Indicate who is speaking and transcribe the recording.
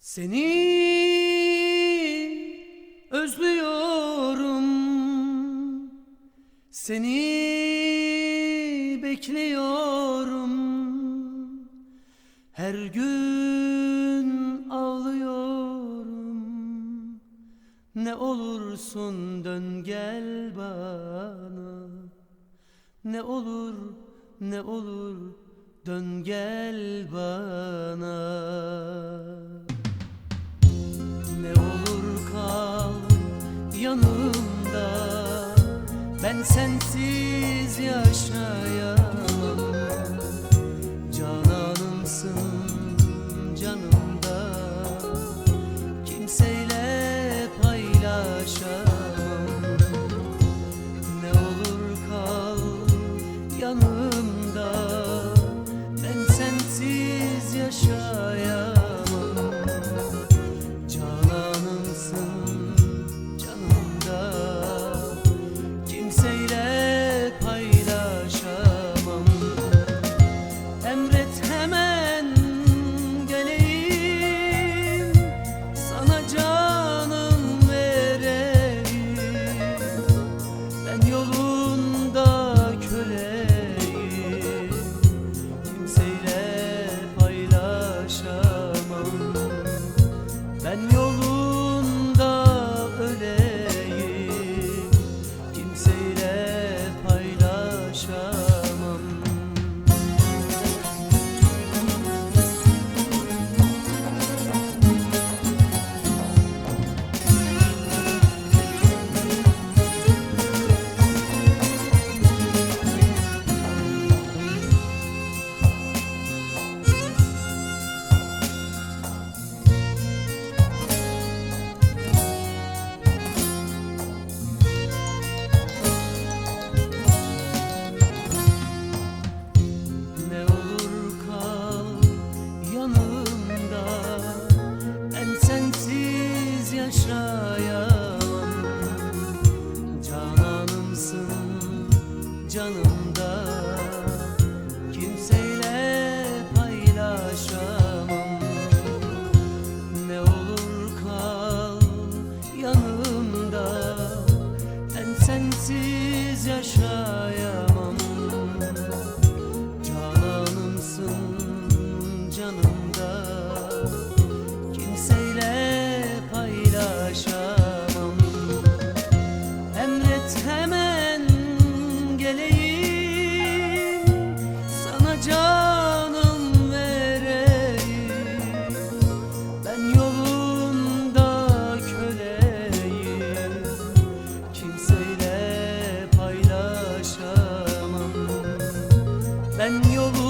Speaker 1: Seni özlüyorum. Seni bekliyorum. Her gün ağlıyorum. Ne olursun dön gel bana. Ne olur ne olur dön gel bana ne olur kal yanımda. Ben sensiz yaşayamam meu lugar. yaşayamam Cananımsın canımda. Kimseyle paylaşamam. Ne olur kal yanımda. Ben sensiz yaşayamam. Sen yolu